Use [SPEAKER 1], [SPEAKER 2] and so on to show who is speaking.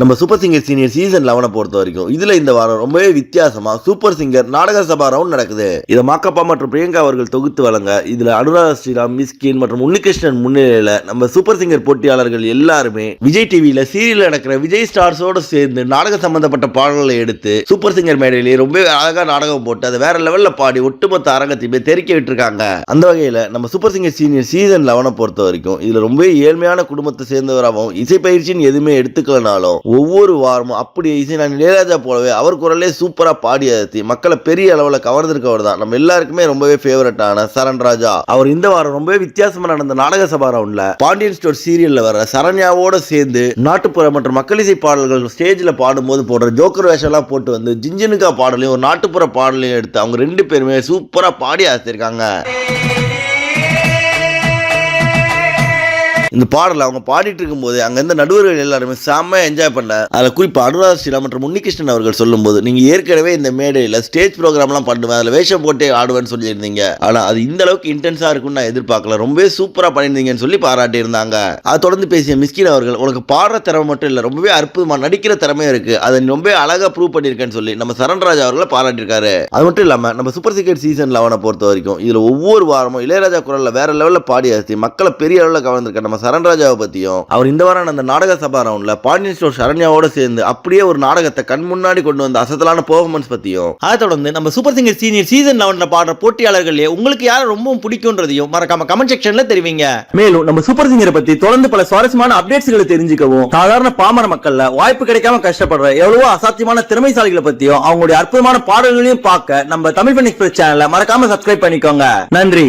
[SPEAKER 1] நம்ம super singer senior season லெவனை பொறுத்த வரைக்கும் இதுல இந்த வாரம் ரொம்பவே வித்தியாசமா சூப்பர் சிங்கர் நாடக சபா ரவுண்ட் நடக்குது. இதை மாக்கப்பா மற்றும் பிரியங்கா அவர்கள் தொகுத்து வழங்க இதுல அனுராதா ஸ்ரீராம் மிஸ்கின் மற்றும் உன்னிகிருஷ்ணன் முன்னிலையில நம்ம சூப்பர் சிங்கர் போட்டியாளர்கள் எல்லாருமே விஜய் டிவியில சீரியல் நடக்கிற விஜய் ஸ்டார்ஸோட சேர்ந்து நாடக சம்பந்தப்பட்ட பாடல்களை எடுத்து சூப்பர் சிங்கர் மேடையிலேயே ரொம்ப அழகா நாடகம் போட்டு அதை வேற லெவல்ல பாடி ஒட்டுமொத்த அரங்கத்தையுமே தெறிக்க விட்டுருக்காங்க. அந்த வகையில நம்ம சூப்பர் சிங்கர் சீனியர் சீசன் லெவனை பொறுத்த வரைக்கும் இதுல ரொம்ப ஏழ்மையான குடும்பத்தை சேர்ந்தவராகவும் இசை பயிற்சின்னு எதுவுமே எடுத்துக்கலனாலும் ஒவ்வொரு வாரமும் அப்படி இசை நான் இளையராஜா போலவே அவர் குரலே சூப்பராக பாடி அழுத்தி மக்களை பெரிய அளவில் கவர்ந்திருக்கவர் தான். நம்ம எல்லாருக்குமே ரொம்பவே ஃபேவரட்டான சரண் ராஜா. அவர் இந்த வாரம் ரொம்பவே வித்தியாசமாக நடந்த நாடக சபா ரவுண்டில் பாண்டியன் ஸ்டோர் சீரியலில் வர சரண்யாவோட சேர்ந்து நாட்டுப்புற மற்றும் மக்கள் இசை பாடல்கள் ஸ்டேஜில் பாடும்போது போடுற ஜோக்கர் வேஷம்லாம் போட்டு வந்து ஜிஞ்சினுக்கா பாடலையும் ஒரு நாட்டுப்புற பாடலையும் எடுத்து அவங்க ரெண்டு பேருமே சூப்பராக பாடி ஆசிருக்காங்க இந்த பாடலை அவங்க பாடிட்டு இருக்கும்போது அங்கேருந்து நடுவர்கள் எல்லாருமே செம்ம என்ஜாய் பண்ண அதில் குறிப்பாக அனுராதா ஸ்ரீராம் மற்றும் உன்னிகிருஷ்ணன் அவர்கள் சொல்லும்போது நீங்கள் ஏற்கனவே இந்த மேடையில் ஸ்டேஜ் ப்ரோக்ராம்லாம் பண்ணுவேன் அதில் வேஷம் போட்டே ஆடுவேன்னு சொல்லியிருந்தீங்க. ஆனால் அது இந்த அளவுக்கு இன்டென்ஸாக இருக்கும்னு நான் எதிர்பார்க்கல. ரொம்பவே சூப்பராக பண்ணியிருந்தீங்கன்னு சொல்லி பாராட்டி இருந்தாங்க அதை தொடர்ந்து பேசிய மிஸ்கின் அவர்கள் உனக்கு பாடுற திறமை மட்டும் இல்லை ரொம்பவே அற்புதமாக நடிக்கிற திறமையும் இருக்குது அதை ரொம்பவே ரொம்ப அழகா ப்ரூவ் பண்ணியிருக்கேன்னு சொல்லி நம்ம சரண்ராஜ் அவர்களை பாராட்டியிருக்காரு. அது மட்டும் இல்லாமல் நம்ம சூப்பர் சீக்ரெட் சீசன் லெவனை பொறுத்த வரைக்கும் இதில் ஒவ்வொரு வாரமும் இளையராஜா குரலில் வேற லெவலில் பாடி அசத்தி மக்களை பெரிய அளவில் கவர்ந்திருக்காரு நம்ம சரண்ராஜாவை பற்றியும் அவர் இந்த வாரம் அந்த நாடக சபா ரவுண்ட்ல பாண்டியன் ஸ்டோர் சரண்யாவோட சேர்ந்து அப்படியே ஒரு நாடகத்தை கண் முன்னாடி கொண்டு வந்த அசத்தலான பெர்ஃபார்மன்ஸ் பற்றியும் அதை தொடர்ந்து நம்ம சூப்பர் சிங்கர் சீனியர் சீசன் லெவனில் பாடுற போட்டியாளர்களே உங்களுக்கு யார் ரொம்பவும் பிடிக்கும்ன்றதையும் மறக்காம கமெண்ட் செக்ஷன்ல தெரிவிங்க.
[SPEAKER 2] மேலும் நம்ம சூப்பர் சிங்கரை பத்தி தொடர்ந்து பல சுவாரஸ்யமான அப்டேட்ஸ்களை தெரிஞ்சுக்கவும் சாதாரண பாமர மக்கள்ல வாய்ப்பு கிடைக்காம கஷ்டப்படுற எவ்வளவோ அசாத்தியமான திறமைசாலிகளை பற்றியும் அவங்களுடைய அற்புதமான பாடல்களையும் பார்க்க நம்ம தமிழ் பண்ணி எக்ஸ்பிரஸ் சேனலை மறக்காம சப்ஸ்கிரைப் பண்ணிக்கோங்க. நன்றி.